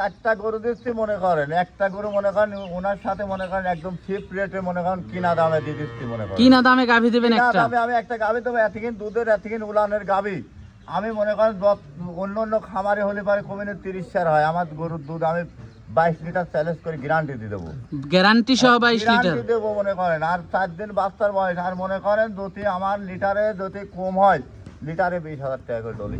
চারটা গরু দিচ্ছি মনে করেন। একটা গরু মনে করেন ওনার সাথে মনে করেন একদম চিপ রেটে মনে করেন কিনা দামে দিয়ে দিচ্ছি মনে করেন। কিনা দামে গাভী দিবেন একটা? দামে আমি একটা গাভি দেবো এতদিন দুধের এতদিন উলানের গাভি। আমি মনে করেন অন্য অন্য খামারে হলে পারে কমিনে তিরিশ চার হয়। আমার গরুর দুধ আমি বাইশ লিটার চ্যালেঞ্জ করে গ্যারান্টি দিয়ে দেবো। গ্যারান্টি সহ বাইশ লিটার? দেবো মনে করেন। আর চার দিন বাচ্চার বয়স। আর মনে করেন যদি আমার লিটারে যদি কম হয় লিটারে বিশ হাজার টাকা করে ডলি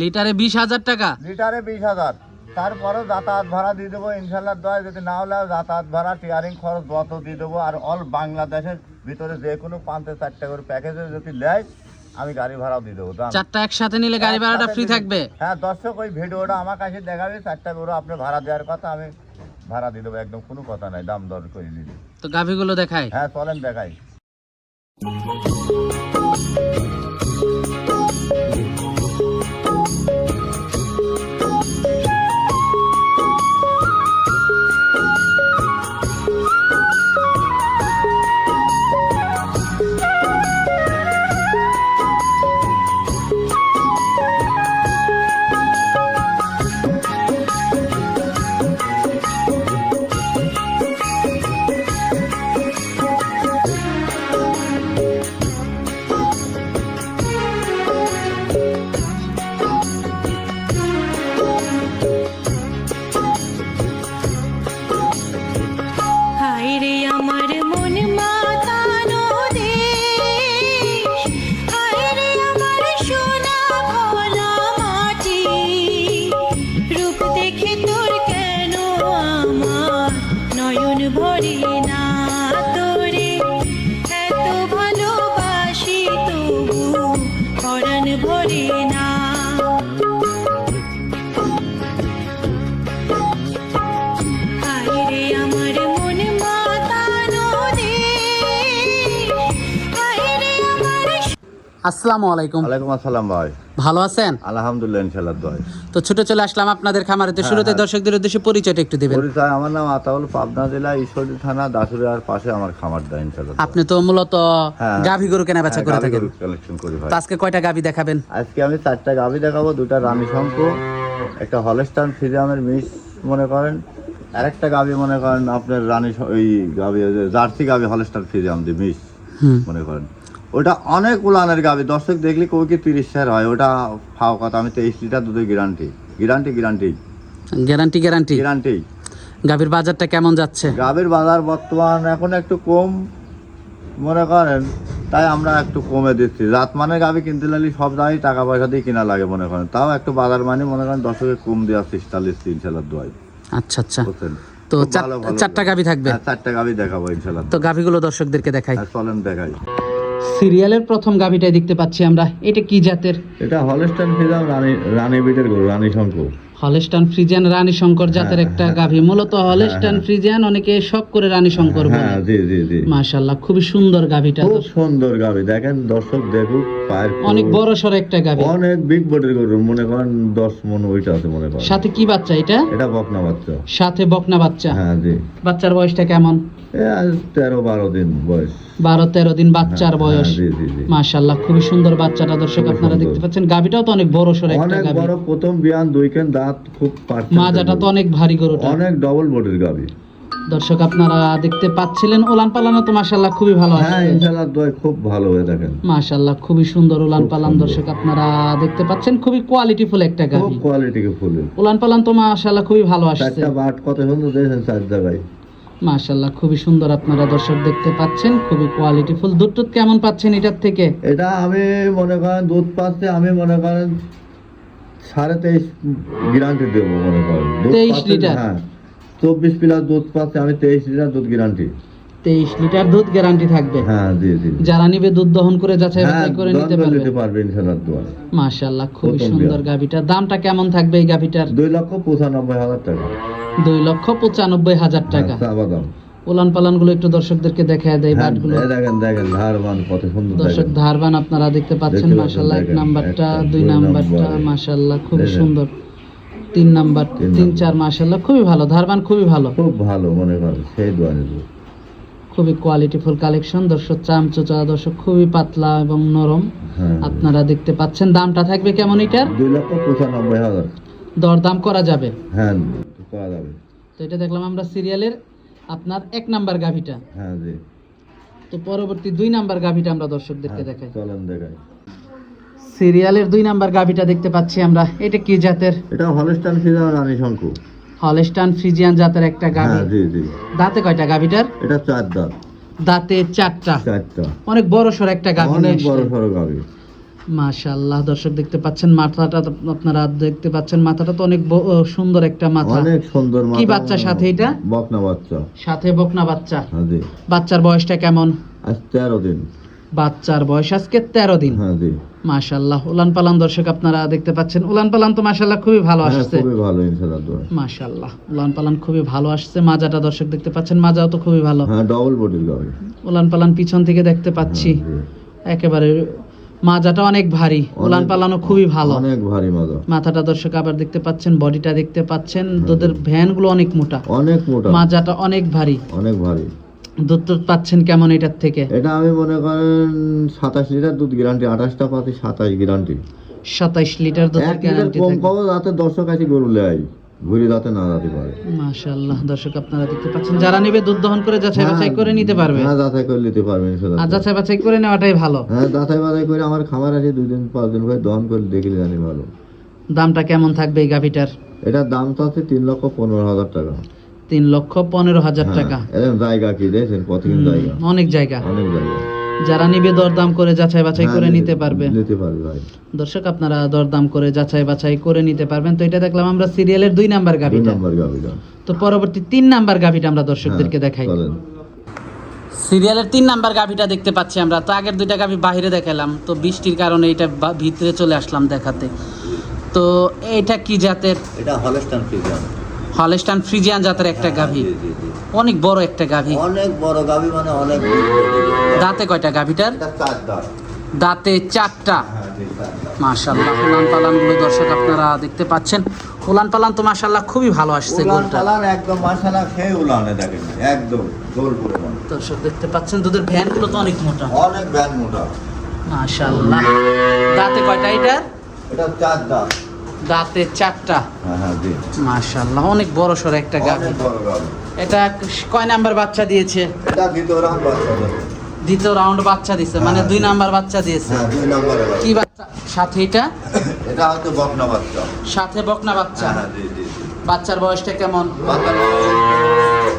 লিটারে বিশ হাজার টাকা? লিটারে বিশ হাজার। তারপরে যাতায়াত ভাড়া দিয়ে দেবো ইনশাল্লাহ দয় যদি না হলে যাতায়াত ভাড়া টিয়ারিং খরচ যত দিয়ে দেবো আর অল বাংলাদেশের ভিতরে যে কোনো পাঁচটা চারটা করে প্যাকেজে যদি নেয় আমি গাড়ি ভাড়াও দিয়ে দেবো চারটা একসাথে নিলে গাড়ি ভাড়াটা ফ্রি থাকবে? হ্যাঁ দর্শক ওই ভিডিওটা আমার কাছে দেখাবে চারটা করে আপনি ভাড়া দেওয়ার কথা আমি ভাড়া দিয়ে দেবো একদম কোনো কথা নাই দাম দর করে দিবি। তো গাভীগুলো দেখাই। হ্যাঁ চলেন দেখাই। আসসালামু আলাইকুম। ওয়ালাইকুম আসসালাম ভাই। ভালো আছেন? আলহামদুলিল্লাহ ইনশাল্লাহ দয় তো ছুটে চলে আসলাম আপনাদের খামারে। তো শুরুতে দর্শকদের উদ্দেশ্যে পরিচয়টা একটু দিবেন। পরিচয় আমার নাম আতাউল পাবনা জেলা ঈশ্বরদী থানা দাসুরিয়ার পাশে আমার খামার দেয় ইনশাল্লাহ আপনি তো মূলত হ্যাঁ। গাভী গরু কেনা বেচা করে থাকেন। কালেকশন করি ভাই। আজকে কয়টা গাভী দেখাবেন? আজকে আমি চারটা গাভী দেখাবো দুটা রানী শঙ্খ একটা হলস্টান ফিজামের মিস মনে করেন আর একটা গাভি মনে করেন আপনার রানী ওই গাভি জার্সি গাভি হলস্টান ফিজাম দি মিস হুম। মনে করেন। ওটা অনেক উলানের গাভি দর্শক দেখলে কই কি তিরিশ স্যার হয়? ওটা ফাও কথা আমি তেইশ লিটার দুধের guarantee guarantee guarantee guarantee guarantee guarantee গাভীর বাজারটা কেমন যাচ্ছে? গাভীর বাজার বর্তমান এখন একটু কম মনে করেন। তাই আমরা একটু কমে দিচ্ছি। রাত মানে গাভি কিনতে লাগলে সব জায়গায় টাকা পয়সা দিয়ে কিনা লাগে মনে করেন। তাও একটু বাজার মানে মনে করেন দশকে কম দেওয়ার চেষ্টা লিখছি ইনশাল্লাহ দোয়াই আচ্ছা আচ্ছা। তো। চারটা গাভী থাকবে? হ্যাঁ, চারটা গাভি দেখাবো ইনশাল্লাহ তো গাভীগুলো দর্শকদেরকে দেখাই। হ্যাঁ, চলেন দেখাই। সিরিয়ালের প্রথম গাভীটাই দেখতে পাচ্ছি আমরা। এটা কি জাতের? এটা হলস্টান ফিজাম রানী রানী বিটের গরু রানী শঙ্খ হলস্টান ফ্রিজিয়ান রানী শঙ্কর জাতের একটা গাভী। মূলত হলস্টান ফ্রিজিয়ান অনেকে শখ করে রানী শঙ্কর বলে। হ্যাঁ জি জি জি। মাশাআল্লাহ খুবই সুন্দর গাভীটা। খুব সুন্দর গাভি। দেখেন দর্শক দেখুক পায়ের অনেক বড় সড় একটা গাভী। অনেক বিগ বডির গরু মনে করেন দশ মন ওইটা আছে মনে করেন। সাথে কি বাচ্চা এটা? এটা বকনা বাচ্চা। সাথে বকনা বাচ্চা। হ্যাঁ জি। বাচ্চার বয়সটা কেমন? তেরো বারো দিন বয়স। বারো তেরো দিন বাচ্চার বয়স হ্যাঁ, জি জি মাশাআল্লাহ খুবই সুন্দর বাচ্চাটা দর্শক আপনারা দেখতে পাচ্ছেন। গাভীটাও তো অনেক বড় সড় একটা অনেক বড় প্রথম বিয়ান দুই কেন দাঁত খুব মাজাটা তো অনেক ভারী গরুটা। অনেক ডবল বডির গাবি দর্শক আপনারা দেখতে পাচ্ছিলেন ওলান পালানো তো মাশাআল্লাহ খুবই ভালো আছে। হ্যাঁ ইনশাআল্লাহ দয় খুব ভালো হয়ে দেখেন মাশাআল্লাহ খুবই সুন্দর উলান খুব পালান দর্শক আপনারা দেখতে পাচ্ছেন খুবই কোয়ালিটিফুল একটা খুব গাভী। Quality full. উলান পালান তো মাশাআল্লাহ খুবই ভালো আসছে। চারটা বাট কত সুন্দর দিয়েছেন চার জায়গায়। মাশাআল্লাহ খুবই সুন্দর আপনারা দর্শক দেখতে পাচ্ছেন খুবই কোয়ালিটিফুল দুধ টুধ কেমন পাচ্ছেন এটার থেকে? এটা আমি মনে করেন দুধ পাচ্ছে আমি মনে করেন সাড়ে তেইশ গ্যারান্টি দেবো মনে করেন। দুধ 23 পাচ্ছে- লিটার? হ্যাঁ চব্বিশ প্লাস দুধ পাচ্ছে আমি তেইশ লিটার দুধ গ্যারান্টি তেইশ লিটার দুধ গ্যারান্টি থাকবে? হ্যাঁ জি জি। যারা নিবে দুধ দহন করে যাচাই হ্যাঁ বাছাই করে নিতে পারবে। নিতে পারবে ইনশাআল্লাহ দোয়া মাশাআল্লাহ খুবই সুন্দর। দামটা কেমন থাকবে এই গাভীটার? দুই লক্ষ পঁচানব্বই হাজার টাকা। দুই লক্ষ পঁচানব্বই হাজার টাকা। হ্যাঁ, উলান পালানগুলো একটু দর্শকদেরকে দেখায় দেয় হ্যাঁ, বাটগুলো। এই দেখেন দেখেন ধারবান কত সুন্দর দর্শক ধারবান আপনারা দেখতে পাচ্ছেন মাশাআল্লাহ। এক নাম্বারটা দুই নাম্বারটা নাম্বার। মাশাআল্লাহ খুবই সুন্দর। তিন নাম্বার তিন। চার মাশাআল্লাহ খুবই ভালো ধারবান খুবই ভালো। খুব ভালো মনে করেন সেই দোয়া নিব খুবই কোয়ালিটিফুল কালেকশন দর্শক চামচোচা দর্শক খুবই পাতলা এবং নরম। হ্যাঁ। আপনারা দেখতে পাচ্ছেন দামটা থাকবে কেমন এটার? দুই লক্ষ পঁচানব্বই হাজার। দরদাম করা যাবে। হ্যাঁ। করা যাবে তো এটা দেখলাম আমরা সিরিয়ালের আপনার এক নাম্বার গাভিটা। হ্যাঁ জি। তো পরবর্তী দুই নাম্বার গাভিটা আমরা দর্শকদেরকে হ্যাঁ, দেখাই। চলেন দেখাই। সিরিয়ালের দুই নাম্বার গাভিটা দেখতে পাচ্ছি আমরা। এটা কি জাতের? এটা হলস্টান ফিজার রানী শঙ্কু। হলস্টান ফ্রিজিয়ান জাতের একটা গাভি। হ্যাঁ জি জি। দাঁতে কয়টা গাভিটার? এটা চার দাঁত। দাঁতে চারটা। চারটা। অনেক বড় সর একটা গাভি অনেক বড় সড়ো গাড়ি মাশাআল্লাহ দর্শক দেখতে পাচ্ছেন মাথাটা আপনারা দেখতে পাচ্ছেন মাথাটা তো অনেক সুন্দর একটা মাথা। অনেক সুন্দর কি বাচ্চা সাথে এটা? বকনা বাচ্চা। সাথে বকনা বাচ্চা। হ্যাঁ জি বাচ্চার বয়সটা কেমন? আজ তেরো দিন। বাচ্চার বয়স আজকে তেরো দিন। হ্যাঁ জি মাশাআল্লাহ উলান পালান দর্শক আপনারা দেখতে পাচ্ছেন। উলান পালান তো মাশাআল্লাহ খুবই ভালো হ্যাঁ আসছে। খুবই ভালো ইনশাল্লাহ দোয়া। মাশাআল্লাহ উলান পালান খুবই ভালো আসছে। মাজাটা দর্শক দেখতে পাচ্ছেন মাজাও তো খুবই ভালো। হ্যাঁ ডবল বডির উলান পালান পিছন থেকে দেখতে পাচ্ছি। একেবারে মাজাটা অনেক ভারী উলান পালানও খুবই ভালো। অনেক ভারী মজা। মাথাটা দর্শক আবার দেখতে পাচ্ছেন বডিটা দেখতে পাচ্ছেন দুধের ভ্যানগুলো অনেক মোটা। অনেক মোটা। মাজাটা অনেক ভারী। অনেক ভারী। দুধ তো পাচ্ছেন কেমন এটার থেকে? এটা আমি মনে করেন সাতাশ লিটার দুধ গ্যারান্টি আঠাশটা পাতি সাতাশ গ্যারান্টি সাতাইশ লিটার দুধের এক গ্যারান্টি কম থাকে। পাবো যাতে দর্শক আছে গরু লেয় ঘুরি যাতে না যেতে পারে। মাশাআল্লাহ দর্শক আপনারা দেখতে পাচ্ছেন যারা নেবে দুধ দহন করে যাচাই বাছাই করে নিতে পারবে। হ্যাঁ যাচাই করে নিতে পারবে ইনশাল্লাহ আর যাচাই বাছাই করে নেওয়াটাই ভালো। হ্যাঁ যাচাই বাছাই করে আমার খামার আছে দুই দিন পাঁচ দিন করে দহন করে দেখলে জানি ভালো। দামটা কেমন থাকবে এই গাভিটার? এটার দাম তো আছে তিন লক্ষ পনেরো হাজার টাকা। তিন লক্ষ পনেরো হাজার হ্যাঁ, টাকা। জায়গা কি দেখছেন? কতদিন জায়গা। অনেক জায়গা। অনেক জায়গা। যারা নিবে দরদাম করে যাচাই বাছাই হ্যাঁ, করে নিতে পারবে। নিতে পারবে ভাই। দর্শক আপনারা দরদাম করে যাচাই বাছাই করে নিতে পারবেন। তো এটা দেখলাম আমরা সিরিয়ালের দুই নাম্বার গাভিটা। নম্বর গাভিটা। তো পরবর্তী তিন নাম্বার গাভিটা আমরা দর্শকদেরকে হ্যাঁ, দেখাই। সিরিয়ালের তিন নাম্বার গাভিটা দেখতে পাচ্ছি আমরা। তো আগের দুইটা গাভি বাইরে দেখালাম। তো বৃষ্টির কারণে এটা ভিতরে চলে আসলাম দেখাতে। তো এটা কি জাতের? এটা হলস্টান ফ্রিজিয়ান। হলস্টান ফ্রিজিয়ান জাতের একটা গাভি। অনেক বড় একটা গাভি। অনেক বড় গাভি মানে অনেক দাঁতে কয়টা গাভিটার? দাঁত। চারটা। হ্যাঁ। মাশাল্লাহ উলান পালানগুলো দর্শক আপনারা দেখতে পাচ্ছেন। উলান পালান তো মাশাল্লাহ খুবই ভালো আসছে গরুটা। পালান একদম মাসালা খেয়ে উলানে দেখেন একদম জোর পরিমাণ দর্শক দেখতে পাচ্ছেন দুধের ভ্যানগুলো তো অনেক মোটা। অনেক ব্যান মোটা। মাশাল্লাহ দাঁতে কয়টা এটা এটা চার দাঁত। দাঁতে চারটা। হ্যাঁ হ্যাঁ মাশাল্লাহ অনেক বড় সড় একটা গাভি। এটা কয় নাম্বার বাচ্চা দিয়েছে? দ্বিতীয় রাউন্ড বাচ্চা দিয়েছে। মানে। দুই নাম্বার বাচ্চা দিয়েছে। হ্যাঁ দুই নম্বরে কি বাচ্চা? সাথে এটা? এটা হচ্ছে বকনা বাচ্চা। সাথে বকনা বাচ্চা। হ্যাঁ জি জি জি বাচ্চার বয়সটা কেমন?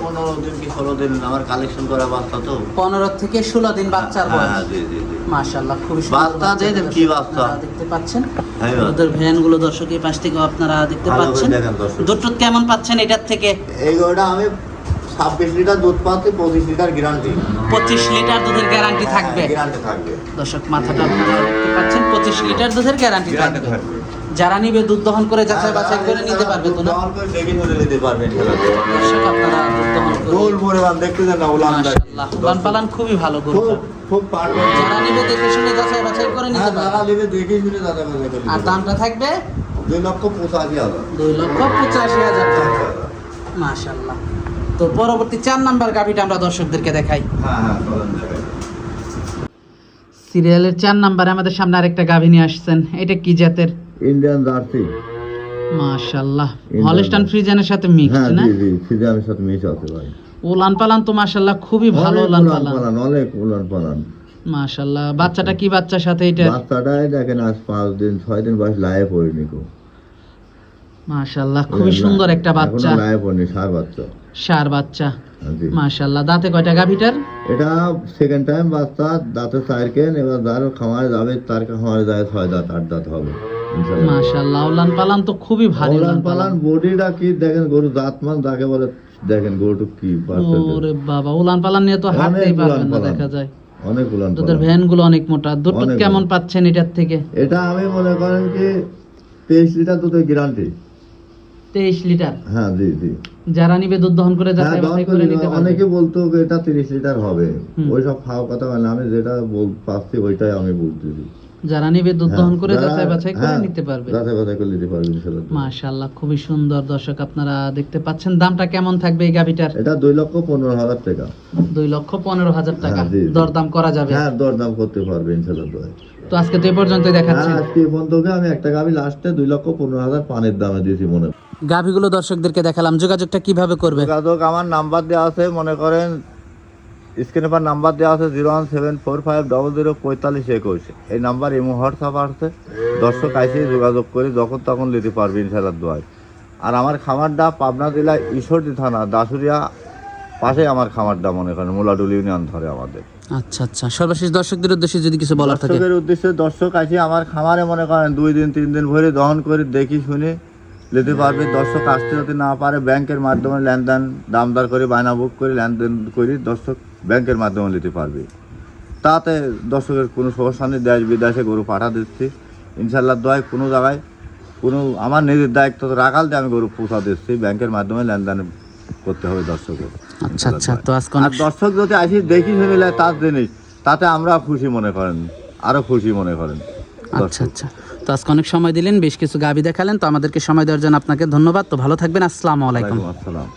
পনেরো দিন কি ষোলো দিন আমার কালেকশন করা বাচ্চা তো। পনেরো থেকে ষোলো দিন বাচ্চার হ্যাঁ, বয়স। বাচ্চা কি বাচ্চা? দেখতে পাচ্ছেন। হ্যাঁ, ওদের ভ্যান দর্শক এই পাশ থেকে আপনারা দেখতে পাচ্ছেন। দুধ কেমন পাচ্ছেন এটার থেকে? এই গরুটা আমি ছাব্বিশ লিটার দুধ পাচ্ছি পঁচিশ লিটার গ্যারান্টি। পঁচিশ লিটার দুধের গ্যারান্টি থাকবে? গ্যারান্টি থাকবে। দর্শক মাথাটা আপনারা দেখতে পাচ্ছেন পঁচিশ লিটার দুধের গ্যারান্টি থাকবে। যারা নিবে দুধ দহন করে যাচাই বাছাই করে নিতে পারবে তো না? নিতে পারবেন দর্শক আপনারা দুধ দহন গোল দেখতে না উলান মাশাআল্লাহ উলান পালান খুবই ভালো খুব যারা নিবে দেখে শুনে যাচাই বাছাই করে নিতে হ্যাঁ যারা পারবে নেবে দেখে শুনে দাদা কথা করে আর দামটা থাকবে? দুই লক্ষ পঁচাশি হাজার। দুই লক্ষ পঁচাশি হাজার টাকা। মাশাল্লাহ তো পরবর্তী চার নাম্বার গাভিটা আমরা দর্শকদেরকে দেখাই। হ্যাঁ হ্যাঁ সিরিয়ালের চার নাম্বারে আমাদের সামনে আরেকটা গাভি নিয়ে আসছেন। এটা কি জাতের? Indian Jersey. মাশাল্লাহ Indian হলস্টান ফ্রিজানের সাথে মিক্স হ্যাঁ না? জি জি সিজামের সাথে মিশ আছে ভাই। উলান পালান তো মাশাল্লাহ খুবই ভালো অনেক উলান উলান পালান পালান অনেক উলান পালান মাশাল্লাহ বাচ্চাটা কি বাচ্চার সাথে এটা? বাচ্চাটাই দেখেন আজ পাঁচ দিন ছয় দিন বয়স কো মাশাল্লাহ খুবই সুন্দর একটা বাচ্চা। সার বাচ্চা। সার বাচ্চা। হ্যাঁ, মাশাল্লাহ দাঁতে কয়টা গাভিটার? এটা সেকেন্ড টাইম বাচ্চা দাঁতে চার কেন এবার যার খামারে যাবে তার খামারে যায় ছয় দাঁত আট দাঁত হবে মাশাল্লাহ উলান পালান তো খুবই ভারী উলান পালান বডিটা কি দেখেন গরু দাঁত মান যাকে বলে দেখেন গরুটা কি ওরে বাবা উলান পালান নিয়ে তো হাঁটতেই পারবেন না দেখা যায়। অনেক উলান দুধের ভ্যানগুলো অনেক মোটা। দুধ কেমন পাচ্ছেন এটার থেকে? এটা আমি মনে করেন কি তেইশ লিটার দুধের গ্যারান্টি তেইশ লিটার? হ্যাঁ জি জি। যারা নিবে দুধ দহন করে হ্যাঁ, যাচাই বাছাই করে নিতে পারবে। অনেকে বলতো এটা তিরিশ লিটার হবে। ওই সব খাওয়া কথা বলে না, আমি যেটা বল পাচ্ছি ওইটাই আমি বলতেছি। যারা নিবে দুধ হ্যাঁ, দহন করে যাচাই বাছাই করে হ্যাঁ, নিতে পারবে। যাচাই বাছাই করে নিতে পারবে ইনশাল্লাহ। মাশাআল্লাহ খুবই সুন্দর। দর্শক আপনারা দেখতে পাচ্ছেন দামটা কেমন থাকবে এই গাভিটার? এটা দুই লক্ষ পনেরো হাজার টাকা। দুই লক্ষ পনেরো হাজার টাকা। হ্যাঁ, জি, জি। দরদাম করা যাবে। হ্যাঁ দরদাম করতে পারবে ইনশাল্লাহ তো আজকে তো এই পর্যন্তই দেখাচ্ছি। আজকে এই পর্যন্ত আমি একটা গাভি লাস্টে দুই লক্ষ পনেরো হাজার পানের দামে দিয়েছি মনে। গাভীগুলো দর্শকদেরকে দেখালাম। যোগাযোগটা কীভাবে করবে? যোগাযোগ আমার নাম্বার দেওয়া আছে মনে করেন স্ক্রিনে পর নাম্বার দেওয়া আছে zero one seven four five double zero পঁয়তাল্লিশ একুশ। এই নাম্বার ইমো হোয়াটসঅ্যাপ আছে দর্শক আইসে যোগাযোগ করে যখন তখন নিতে পারবে ইনশাল্লাহ দোয়ায় আর আমার খামারটা পাবনা জেলা ঈশ্বরদী থানা দাসুরিয়া পাশে আমার খামারটা মনে করেন মোলাডুল ইউনিয়ন ধরে আমাদের। আচ্ছা আচ্ছা। সর্বশেষ দর্শকদের উদ্দেশ্যে যদি কিছু বলার থাকে। দর্শকের উদ্দেশ্যে দর্শক আসি আমার খামারে মনে করেন দুই দিন তিন দিন ভরে দহন করে দেখি শুনে নিতে পারবে। দর্শক আসতে যদি না পারে ব্যাংকের মাধ্যমে লেনদেন দামদার করে বায়না বুক করে লেনদেন করে। দর্শক ব্যাংকের মাধ্যমে নিতে পারবে। তাতে দর্শকের কোনো সমস্যা নেই দেশ বিদেশে গরু পাঠা দিচ্ছি। ইনশাল্লাহ দয় কোনো জায়গায় কোনো আমার নিজের দায়িত্ব তো রাখাল দিয়ে আমি গরু পৌঁছা দিচ্ছি। ব্যাংকের মাধ্যমে লেনদেন করতে হবে দর্শকের আচ্ছা আচ্ছা তো আজকে আর দর্শক যদি আসি দেখি নেয় তার জিনিস তাতে আমরা খুশি মনে করেন আরও খুশি মনে করেন আচ্ছা আচ্ছা। তো আজকে অনেক সময় দিলেন বেশ কিছু গাভী দেখালেন তো আমাদেরকে সময় দেওয়ার জন্য আপনাকে ধন্যবাদ। তো ভালো থাকবেন আসসালামু আলাইকুম। আসসালাম।